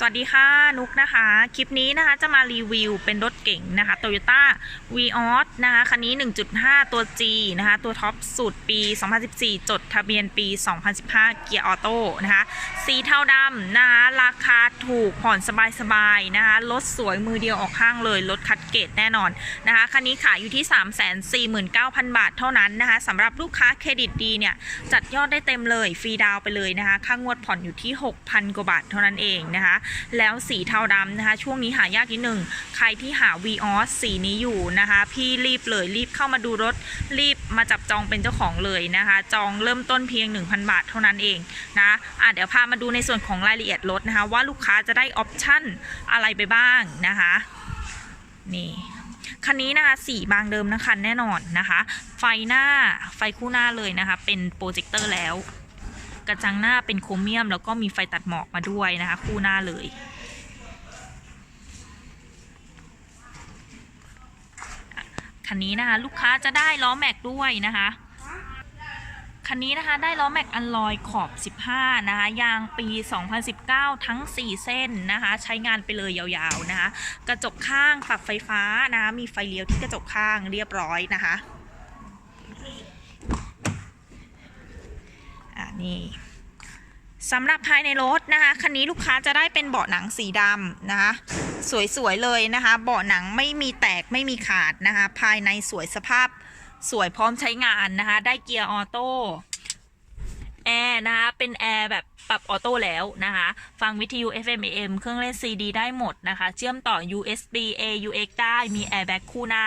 สวัสดีค่ะ นุกนะคะ คลิปนี้นะคะจะมารีวิวเป็นรถเก๋งนะคะ Toyota v ีออสนะคะ คันนี้ 1.5 ตัว G นะคะ ตัวท็อปสุดปี 2014 จดทะเบียนปี 2015 เกียร์ออโต้นะคะ สีเทาดำนะคะ ราคาถูกผ่อนสบายๆนะคะ รถสวยมือเดียวออกข้างเลย รถคัดเกรดแน่นอนนะคะ คันนี้ขายอยู่ที่ 349,000 บาทเท่านั้นนะคะสำหรับลูกค้าเครดิตดีเนี่ย จัดยอดได้เต็มเลย ฟรีดาวน์ไปเลยนะคะ ค่างวดผ่อนอยู่ที่ 6,000 กว่าบาทเท่านั้นเองนะคะแล้วสีเทาดำนะคะ ช่วงนี้หายากนิดหนึ่ง ใครที่หา v ีออสสีนี้อยู่นะคะ พี่รีบเลยรีบเข้ามาดูรถ รีบมาจับจองเป็นเจ้าของเลยนะคะ จองเริ่มต้นเพียง 1,000 บาทเท่านั้นเองนะอะเดี๋ยวพามาดูในส่วนของรายละเอียดรถนะคะ ว่าลูกค้าจะได้ออปชั่นอะไรไปบ้างนะคะ นี่คันนี้นะคะสีบางเดิมนะคันแน่นอนนะคะ ไฟหน้าไฟคู่หน้าเลยนะคะ เป็นโปรเจคเตอร์แล้ว กระจังหน้าเป็นโครเมียม แล้วก็มีไฟตัดหมอกมาด้วยนะคะ คู่หน้าเลยคันนี้นะคะลูกค้าจะได้ล้อแม็กด้วยนะคะคันนี้นะคะได้ล้อแม็กอันลอยขอบ 15 นะคะยางปี 2019 ทั้ง 4 เส้นนะคะ ใช้งานไปเลยยาวๆนะคะ กระจกข้างปรับไฟฟ้านะคะมีไฟเลี้ยวที่กระจกข้างเรียบร้อยนะคะ นี่สำหรับภายในรถนะคะคันนี้ลูกค้าจะได้เป็นเบาะหนังสีดำนะคะสวยๆเลยนะคะ เบาะหนังไม่มีแตกไม่มีขาดนะคะ ภายในสวยสภาพสวยพร้อมใช้งานนะคะ ได้เกียร์ออโต้ แอร์นะคะ เป็นแอร์แบบปรับออโต้แล้วนะคะ ฟังวิทยุ FM AM เครื่องเล่น CD ได้หมดนะคะ เชื่อมต่อ USB AUX ได้ มีแอร์แบ็กคู่หน้า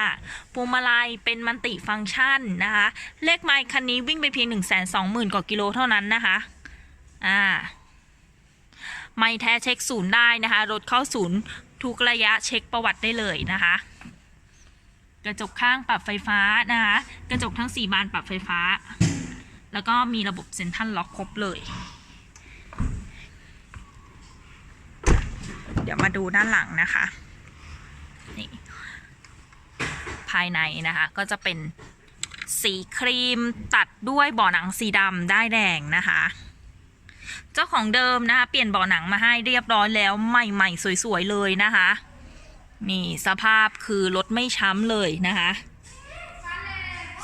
พวงมาลัยเป็นมันติฟังก์ชันนะคะ เลขไมล์คันนี้วิ่งไปเพียง 1 2 0 0 0 0 กว่ากิโลเท่านั้นนะคะ อ่า ไม่แท้เช็คศูนย์ได้นะคะ รถเข้าศูนย์ทุกระยะเช็คประวัติได้เลยนะคะ กระจกข้างปรับไฟฟ้านะคะ กระจกทั้ง 4 บานปรับไฟฟ้า แล้วก็มีระบบเซ็นทรัลล็อกครบเลย เดี๋ยวมาดูด้านหลังนะคะนี่ภายในนะคะ ก็จะเป็นสีครีมตัดด้วยเบ่อหนังสีดำได้แดงนะคะ เจ้าของเดิมนะคะเปลี่ยนเบาะหนังมาให้เรียบร้อยแล้วใหม่ๆ สวยๆเลยนะคะ นี่สภาพคือรถไม่ช้ำเลยนะคะ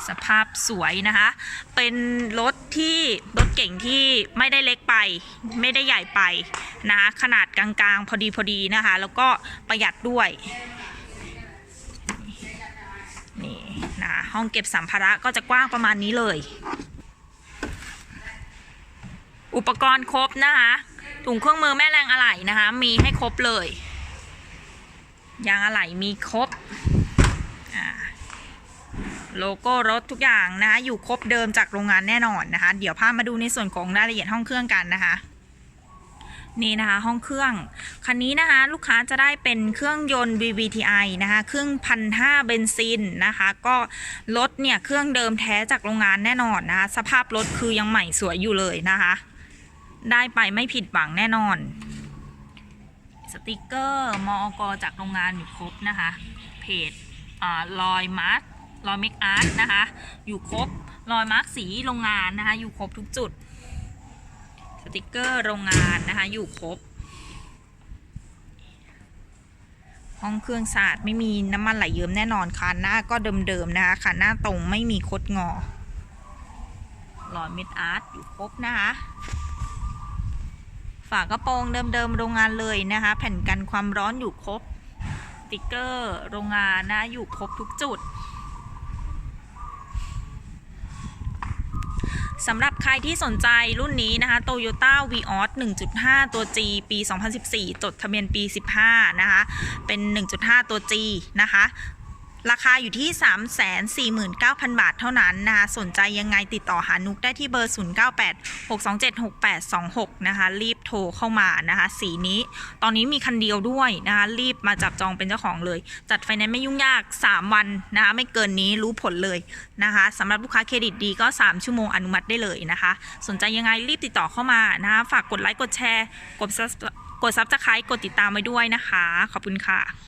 สภาพสวยนะคะ เป็นรถที่รถเก่งที่ไม่ได้เล็กไป ไม่ได้ใหญ่ไปนะคะขนาดกลางๆ พอดีพอดีนะคะ แล้วก็ประหยัดด้วยนี่นะห้องเก็บสัมภาระก็จะกว้างประมาณนี้เลย อุปกรณ์ครบนะคะถุงเครื่องมือแม่แรงอะไหล่นะคะ มีให้ครบเลย ยางอะไหล่มีครบอ่า โลโก้รถทุกอย่างนะคะอยู่ครบเดิมจากโรงงานแน่นอนนะคะ เดี๋ยวพามาดูในส่วนของรายละเอียดห้องเครื่องกันนะคะนี่นะคะห้องเครื่อง คันนี้นะคะลูกค้าจะได้เป็นเครื่องยนต์ VVTi นะคะเครื่องพันห้าเบนซินนะคะก็รถเนี่ยเครื่องเดิมแท้จากโรงงานแน่นอนนะคะสภาพรถคือยังใหม่สวยอยู่เลยนะคะ ได้ไปไม่ผิดหวังแน่นอน สติกเกอร์มอกจากโรงงานอยู่ครบนะคะเพจอ่ารอยมาร์ รอยเมคอาร์ตนะคะ อยู่ครบรอยมาร์คสีโรงงานนะคะ อยู่ครบทุกจุด สติกเกอร์โรงงานนะคะ อยู่ครบ ห้องเครื่องสะอาดไม่มีน้ำมันไหลเยิ้มแน่นอนคันหน้าก็เดิมๆนะคะคันหน้าตรงไม่มีคดงอรอยเม็ดอาร์ตอยู่ครบนะคะ ฝากระโปรงเดิมๆโรงงานเลยนะคะ แผ่นกันความร้อนอยู่ครบสติกเกอร์โรงงานนะอยู่ครบทุกจุด สำหรับใครที่สนใจรุ่นนี้นะคะ Toyota Vios 1.5 ตัว G ปี 2014 จดทะเบียนปี 15 นะคะ เป็น 1.5 ตัว G นะคะ ราคาอยู่ที่ 349,000 บาทเท่านั้นนะคะสนใจยังไงติดต่อหานุกได้ที่เบอร์ 0986276826 นะคะ รีบโทรเข้ามานะคะ สีนี้ตอนนี้มีคันเดียวด้วยนะคะ รีบมาจับจองเป็นเจ้าของเลย จัดไฟแนนซ์ไม่ยุ่งยาก 3 วันนะคะ ไม่เกินนี้รู้ผลเลยนะคะสำหรับลูกค้าเครดิตดีก็ 3 ชั่วโมงอนุมัติได้เลยนะคะ สนใจยังไงรีบติดต่อเข้ามานะคะฝากกดไลค์กดแชร์กดซับกดซับสไครต์กดติดตามไว้ด้วยนะคะ ขอบคุณค่ะ